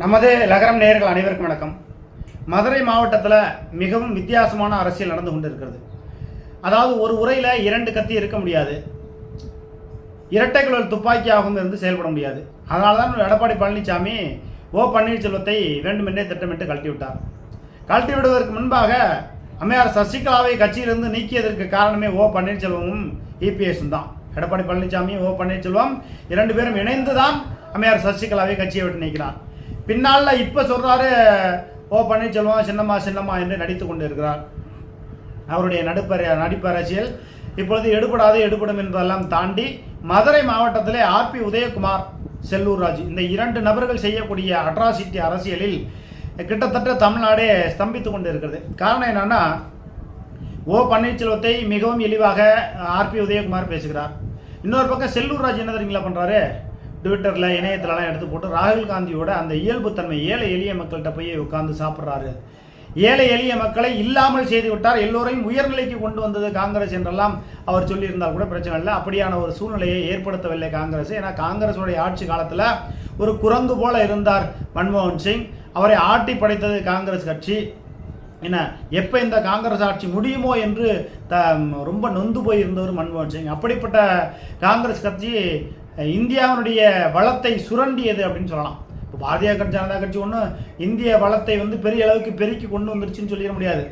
நமது லகரம் நேயர்கள் அனைவருக்கும் வணக்கம். மதுரை மாவட்டத்தில் மிகவும் வித்தியாசமான அரசியல் நடந்து கொண்டிருக்கிறது. அதாவது ஒரு உரையில் இரண்டு கத்தி இருக்க முடியாது. இரட்டை குழல் துப்பாக்கியாகவும் இருந்து செயல்பட முடியாது. அதனால தான் எடப்பாடி பழனிசாமி ஓ பன்னீர்செல்வத்தை வேண்டுமென்றே திட்டமிட்டு கழட்டி விட்டார் கழட்டி விடுவதற்கு முன்பாக அம்மையார் சசிகலாவை கட்சியிலிருந்து நீக்கியதற்கு காரணமே ஓ பன்னீர்செல்வமும் இபிஎஸும் தான். எடப்பாடி பழனிசாமி ஓ பன்னீர்செல்வம் இரண்டு பேரும் இணைந்து தான் அம்மையார் சசிகலாவை கட்சியை விட்டு நீக்கிறார் பின்னால் இப்போ சொல்கிறாரு ஓ பன்னீர்செல்வம் சின்னம்மா சின்னம்மா என்று நடித்து கொண்டு இருக்கிறார் அவருடைய நடுப்பற நடிப்பு அரசியல் இப்பொழுது எடுபடாது எடுபடும் என்பதெல்லாம் தாண்டி மதுரை மாவட்டத்திலே ஆர்பி உதயகுமார் செல்லூர்ராஜ் இந்த இரண்டு நபர்கள் செய்யக்கூடிய அட்ராசிட்டி அரசியலில் கிட்டத்தட்ட தமிழ்நாடே ஸ்தம்பித்து கொண்டு இருக்கிறது காரணம் என்னன்னா ஓ பன்னீர்செல்வத்தை மிகவும் இழிவாக ஆர்பி உதயகுமார் பேசுகிறார். இன்னொரு பக்கம் செல்லூர் ராஜ் என்ன தெரியுங்களா பண்ணுறாரு ட்விட்டரில் இணையத்திலலாம் எடுத்து போட்டு ராகுல் காந்தியோட அந்த இயல்புத்தன்மை ஏழை எளிய மக்கள்கிட்ட போய் உட்கார்ந்து சாப்பிட்றாரு. ஏழை எளிய மக்களை இல்லாமல் செய்து விட்டார். எல்லோரையும் உயர்நிலைக்கு கொண்டு வந்தது காங்கிரஸ் என்றெல்லாம் அவர் சொல்லியிருந்தால் கூட பிரச்சனை இல்லை. அப்படியான ஒரு சூழ்நிலையை ஏற்படுத்தவில்லை காங்கிரஸ். ஏன்னா காங்கிரஸுடைய ஆட்சி காலத்தில் ஒரு குரங்கு போல இருந்தார் மன்மோகன் சிங். அவரை ஆட்டி படைத்தது காங்கிரஸ் கட்சி. என்ன எப்போ இந்த காங்கிரஸ் ஆட்சி முடியுமோ என்று த ரொம்ப நொந்து போயிருந்தவர் மன்மோகன் சிங். அப்படிப்பட்ட காங்கிரஸ் கட்சி இந்தியாவினுடைய வளத்தை சுரண்டியது அப்படின்னு சொல்லலாம். இப்போ பாரதிய ஜனதா கட்சி ஒன்றும் இந்திய வளத்தை வந்து பெரிய அளவுக்கு பெருக்கி கொண்டு வந்துருச்சுன்னு சொல்லிட முடியாது.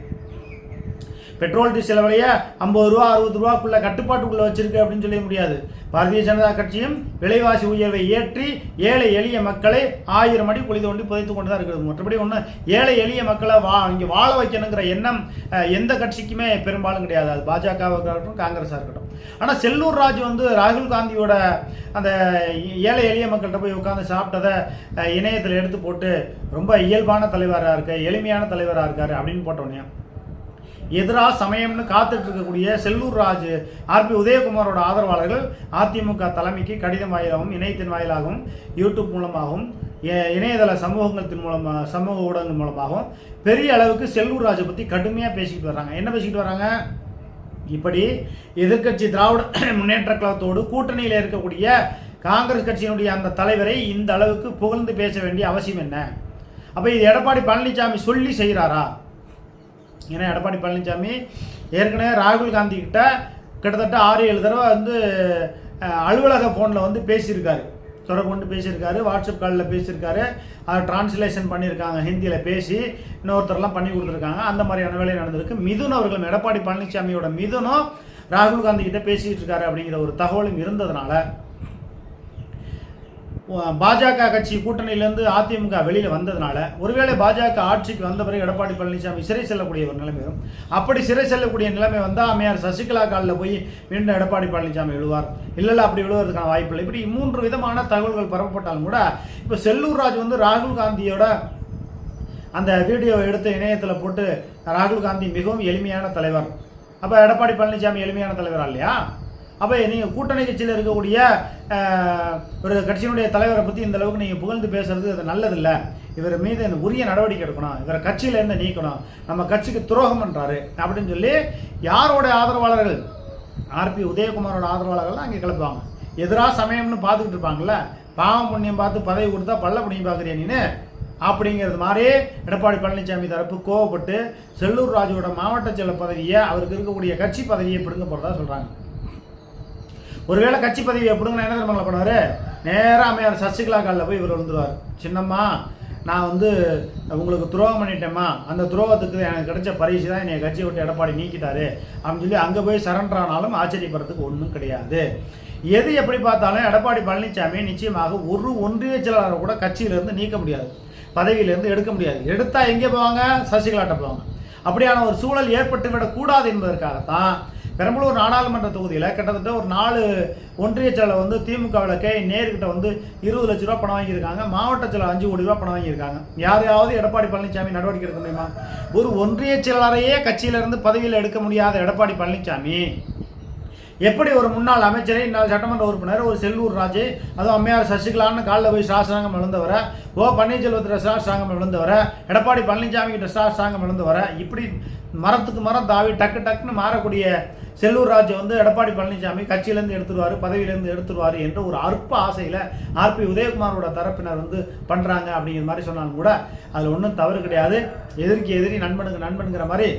பெட்ரோல் டீசல் விலையை ஐம்பது ரூபா அறுபது ரூபாக்குள்ள கட்டுப்பாட்டுக்குள்ள வச்சிருக்கு அப்படின்னு சொல்ல முடியாது. பாரதிய ஜனதா கட்சியும் விலைவாசி உயர்வை ஏற்றி ஏழை எளிய மக்களை ஆயிரம் அடி குழி தோண்டி புதைத்து கொண்டு தான் இருக்கிறது. மற்றபடி ஒன்று ஏழை எளிய மக்களை வா இங்கே வாழ வைக்கணுங்கிற எண்ணம் எந்த கட்சிக்குமே பெரும்பாலும் கிடையாது. அது பாஜகவாக இருக்கட்டும் காங்கிரஸாக இருக்கட்டும். ஆனால் செல்லூர் ராஜ் வந்து ராகுல் காந்தியோட அந்த ஏழை எளிய மக்கள்கிட்ட போய் உட்காந்து சாப்பிட்டதை இணையத்தில் எடுத்து போட்டு ரொம்ப இயல்பான தலைவராக இருக்க எளிமையான தலைவராக இருக்காரு அப்படின்னு போட்டோன்னே. எதிராக சமயம்னு காத்துட்டு இருக்கக்கூடிய செல்லூர் ராஜு ஆர்பி உதயகுமாரோட ஆதரவாளர்கள் அதிமுக தலைமைக்கு கடிதம் வாயிலாகவும் இணையத்தின் வாயிலாகவும் யூடியூப் மூலமாகவும் இணையதள சமூகங்களின் மூலமாக சமூக ஊடகங்கள் மூலமாகவும் பெரிய அளவுக்கு செல்லூர் ராஜை பற்றி கடுமையாக பேசிக்கிட்டு வர்றாங்க. என்ன பேசிக்கிட்டு வராங்க இப்படி எதிர்க்கட்சி திராவிட முன்னேற்ற கழகத்தோடு கூட்டணியில் இருக்கக்கூடிய காங்கிரஸ் கட்சியினுடைய அந்த தலைவரை இந்த அளவுக்கு புகழ்ந்து பேச வேண்டிய அவசியம் என்ன? அப்போ இது எடப்பாடி பழனிசாமி சொல்லி செய்கிறாரா ஏன்னா எடப்பாடி பழனிசாமி ஏற்கனவே ராகுல் காந்தி கிட்ட கிட்டத்தட்ட ஆறு ஏழு தடவை வந்து அலுவலக ஃபோனில் வந்து பேசியிருக்காரு. தொடர்பு கொண்டு பேசியிருக்காரு வாட்ஸ்அப் காலில் பேசியிருக்காரு. அதை டிரான்ஸ்லேஷன் பண்ணியிருக்காங்க ஹிந்தியில் பேசி இன்னொருத்தர்லாம் பண்ணி கொடுத்துருக்காங்க. அந்த மாதிரியான வேலை நடந்திருக்கு. மிதுன் அவர்களும் எடப்பாடி பழனிசாமியோட மிதுனும் ராகுல் காந்தி கிட்ட பேசிகிட்டு இருக்காரு அப்படிங்கிற ஒரு தகவலும் இருந்ததுனால பாஜக கட்சி கூட்டணியிலேருந்து அதிமுக வெளியில் வந்ததுனால ஒருவேளை பாஜக ஆட்சிக்கு வந்த பிறகு எடப்பாடி பழனிசாமி சிறை செல்லக்கூடிய ஒரு நிலைமை வரும். அப்படி சிறை செல்லக்கூடிய நிலைமை வந்தால் அம்மையார் சசிகலா காலில் போய் மீண்டும் எடப்பாடி பழனிசாமி விழுவார். இல்லை அப்படி விழுவதற்கான வாய்ப்பு இல்லை. இப்படி மூன்று விதமான தகவல்கள் பரப்பப்பட்டாலும் கூட இப்போ செல்லூர் ராஜ் வந்து ராகுல் காந்தியோட அந்த வீடியோவை எடுத்து இணையத்தில் போட்டு ராகுல் காந்தி மிகவும் எளிமையான தலைவர். அப்போ எடப்பாடி பழனிசாமி எளிமையான தலைவரா இல்லையா? அப்போ நீங்கள் கூட்டணி கட்சியில் இருக்கக்கூடிய ஒரு கட்சியினுடைய தலைவரை பற்றி இந்த அளவுக்கு நீங்கள் புகழ்ந்து பேசுறது அது நல்லதில்லை. இவர் மீது இந்த உரிய நடவடிக்கை எடுக்கணும். இவரை கட்சியிலேருந்து நீக்கணும். நம்ம கட்சிக்கு துரோகம் பண்ணுறாரு அப்படின்னு சொல்லி யாரோட ஆதரவாளர்கள்? ஆர்பி உதயகுமாரோட ஆதரவாளர்கள்லாம் அங்கே கிளப்புவாங்க எதிராக சமயம்னு பார்த்துக்கிட்டு இருப்பாங்கல்ல? பாவம் புண்ணியம் பார்த்து பதவி கொடுத்தா பள்ள புண்ணியம் பார்க்குறியா நீனு? அப்படிங்கிறது மாதிரி எடப்பாடி பழனிசாமி தரப்பு கோவப்பட்டு செல்லூர் ராஜுவோட மாவட்ட செயல பதவியை அவருக்கு இருக்கக்கூடிய கட்சி பதவியை பிடுங்க போகிறதா சொல்கிறாங்க ஒருவேளை கட்சி பதவியை பிடுங்கினா என்ன தெரியுமா பண்ணுவார்? நேராக அம்மையார் சசிகலா காலில் போய் இவர் வந்துடுவார் சின்னம்மா நான் வந்து உங்களுக்கு துரோகம் பண்ணிட்டேம்மா. அந்த துரோகத்துக்கு எனக்கு கிடைச்ச பரிசு தான் என்னை கட்சியை விட்டு எடப்பாடி நீக்கிட்டாரு. அப்படின்னு சொல்லி அங்கே போய் சரண்டர் ஆனாலும் ஆச்சரியப்படுறதுக்கு ஒன்றும் கிடையாது. எது எப்படி பார்த்தாலும் எடப்பாடி பழனிசாமி நிச்சயமாக ஒரு ஒன்றிய செயலாளரை கூட கட்சியிலேருந்து நீக்க முடியாது. பதவியிலேருந்து எடுக்க முடியாது. எடுத்தால் எங்கே போவாங்க? சசிகலாட்ட போவாங்க. அப்படியான ஒரு சூழல் ஏற்பட்டு விடக்கூடாது என்பதற்காகத்தான் பெரம்பலூர் நாடாளுமன்ற தொகுதியில் கிட்டத்தட்ட ஒரு நாலு ஒன்றிய செயலர் வந்து திமுகவில் கே நேருக்கிட்ட வந்து இருபது லட்ச ரூபா பணம் வாங்கியிருக்காங்க. மாவட்ட செயலர் அஞ்சு கோடி ரூபா பணம் வாங்கியிருக்காங்க. யாரையாவது எடப்பாடி பழனிசாமி நடவடிக்கை எடுக்க முடியுமா? ஒரு ஒன்றிய செயலாளரையே கட்சியிலிருந்து பதவியில் எடுக்க முடியாத எடப்பாடி பழனிசாமி எப்படி ஒரு முன்னாள் அமைச்சரை இன்னால் சட்டமன்ற உறுப்பினர் ஒரு செல்லூர் ராஜு அதுவும் அம்மையார் சசிகலான்னு காலில் போய் சாஸ்திராங்கம் எழுந்தவரை ஓ பன்னீர்செல்வத்தில் சாஸ்திராங்கம் எழுந்தவரை எடப்பாடி பழனிசாமி கிட்ட சாஸ்திராங்கம் எழுந்தவரை இப்படி மரத்துக்கு மரம் தாவி டக்கு டக்குன்னு மாறக்கூடிய செல்லூர் ராஜ் வந்து எடப்பாடி பழனிசாமி கட்சியிலேருந்து எடுத்துருவார் பதவியிலேருந்து எடுத்துருவார் என்ற ஒரு அற்ப ஆசையில் ஆர்பி உதயகுமாரோட தரப்பினர் வந்து பண்ணுறாங்க அப்படிங்கிற மாதிரி சொன்னாலும் கூட அதில் ஒன்றும் தவறு கிடையாது. எதிர்க்கு எதிரி நண்பனுக்கு நண்பனுங்கிற மாதிரி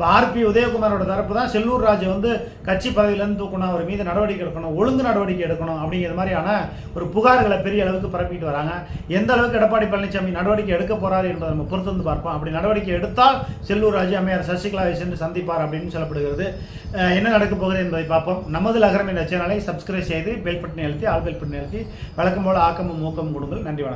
இப்போ ஆர்பி உதயகுமாரோட தரப்பு தான் செல்லூர் ராஜை வந்து கட்சி பதவியிலேருந்து தூக்கணும் அவர் மீது நடவடிக்கை எடுக்கணும் ஒழுங்கு நடவடிக்கை எடுக்கணும் அப்படிங்கிற மாதிரியான ஒரு புகார்களை பெரிய அளவுக்கு பரப்பிட்டு வராங்க. எந்த அளவுக்கு எடப்பாடி பழனிசாமி நடவடிக்கை எடுக்க போறாரு என்பதை நம்ம பொறுத்து வந்து பார்ப்போம். அப்படி நடவடிக்கை எடுத்தால் செல்லூர் ராஜு அம்மையார் சசிகலாவை சென்று சந்திப்பார் அப்படின்னு சொல்லப்படுகிறது. என்ன நடக்க போகிறது என்பதை பார்ப்போம். நமது லகரம் என்ற சேனலை சப்ஸ்கிரைப் செய்து பெல் பட்டினை அழுத்தி ஆல் பெல் பட்டினை அழுத்தி வழக்கம் போல ஆக்கமும் ஊக்கமும் கொடுங்கள். நன்றி வணக்கம்.